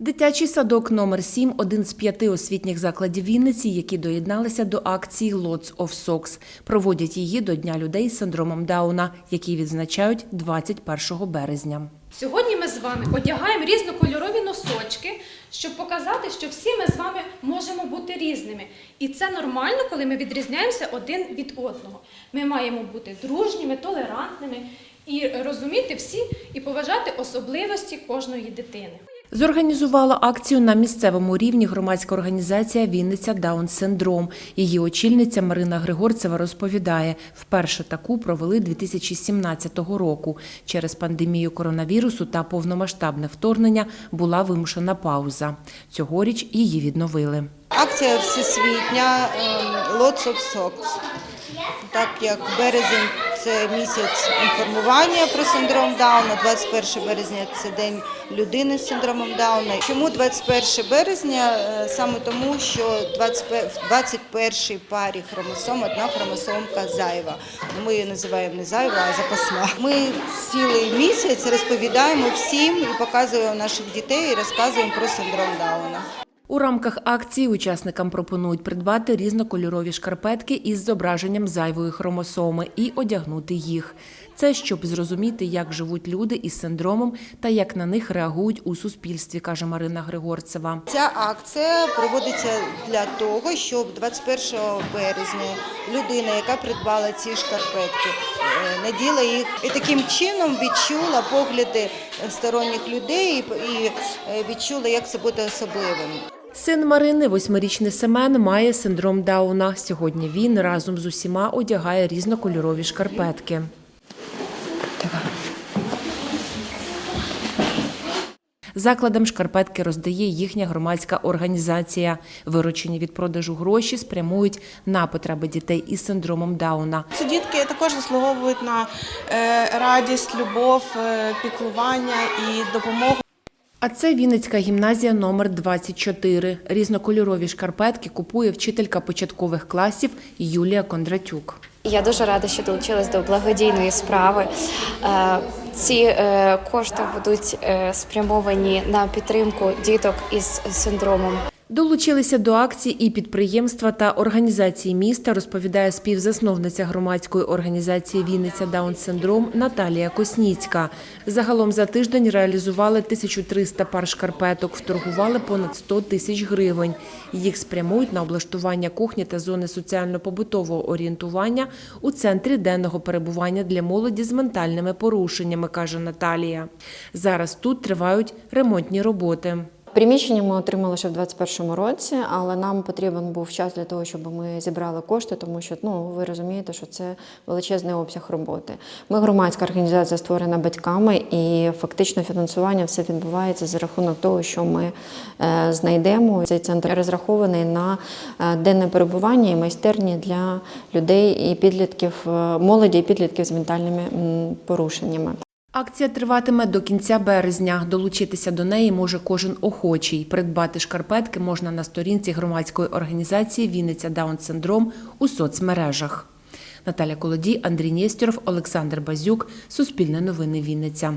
Дитячий садок номер 7 – один з п'яти освітніх закладів Вінниці, які доєдналися до акції Lots of Socks. Проводять її до Дня людей з синдромом Дауна, який відзначають 21 березня. Сьогодні ми з вами одягаємо різнокольорові носочки, щоб показати, що всі ми з вами можемо бути різними. І це нормально, коли ми відрізняємося один від одного. Ми маємо бути дружніми, толерантними і розуміти всі і поважати особливості кожної дитини. Зорганізувала акцію на місцевому рівні громадська організація Вінниця Даун Синдром. Її очільниця Марина Григорцева розповідає, вперше таку провели 2017 року. Через пандемію коронавірусу та повномасштабне вторгнення була вимушена пауза. Цьогоріч її відновили. Акція всесвітня ем, Lots of Socks. Так як березень це місяць інформування про синдром Дауна, 21 березня це День людини з синдромом Дауна. Чому 21 березня? Е, Саме тому, що 21 в 21 парі хромосом одна хромосомка зайва. Ми її називаємо не зайва, а запасна. Ми цілий місяць розповідаємо всім і показуємо наших дітей і розказуємо про синдром Дауна. У рамках акції учасникам пропонують придбати різнокольорові шкарпетки із зображенням зайвої хромосоми і одягнути їх. Це щоб зрозуміти, як живуть люди із синдромом та як на них реагують у суспільстві, каже Марина Григорцева. Ця акція проводиться для того, щоб 21 березня людина, яка придбала ці шкарпетки, е, наділа їх і таким чином відчула погляди сторонніх людей і е, відчула, як це бути особливим. Син Марини, восьмирічний Семен, має синдром Дауна. Сьогодні він разом з усіма одягає різнокольорові шкарпетки. Закладам шкарпетки роздає їхня громадська організація. Виручені від продажу гроші спрямують на потреби дітей із синдромом Дауна. Ці дітки також заслуговують на е, радість, любов, е, піклування і допомогу. А це Вінницька гімназія номер 24. Різнокольорові шкарпетки купує вчителька початкових класів Юлія Кондратюк. Я дуже рада, що долучилась до благодійної справи. Е, Ці е, кошти будуть е, спрямовані на підтримку діток із синдромом Долучилися до акції і підприємства та організації міста, розповідає співзасновниця громадської організації Вінниця Даун Синдром Наталія Косніцька. Загалом за тиждень реалізували 1300 пар шкарпеток, вторгували понад 100 тисяч гривень. Їх спрямують на облаштування кухні та зони соціально-побутового орієнтування у центрі денного перебування для молоді з ментальними порушеннями, каже Наталія. Зараз тут тривають ремонтні роботи. Приміщення ми отримали ще в 2021 році, але нам потрібен був час для того, щоб ми зібрали кошти, тому що ну ви розумієте, що це величезний обсяг роботи. Ми громадська організація створена батьками, і фактично фінансування все відбувається за рахунок того, що ми е, знайдемо. Цей центр розрахований на е, денне перебування і майстерні для людей і підлітків, е, молоді і підлітків з ментальними порушеннями. Акція триватиме до кінця березня. Долучитися до неї може кожен охочий. Придбати шкарпетки можна на сторінці громадської організації Вінниця Даун Синдром у соцмережах. Наталя Колодій, Андрій Нєстєров, Олександр Базюк. Суспільне новини Вінниця.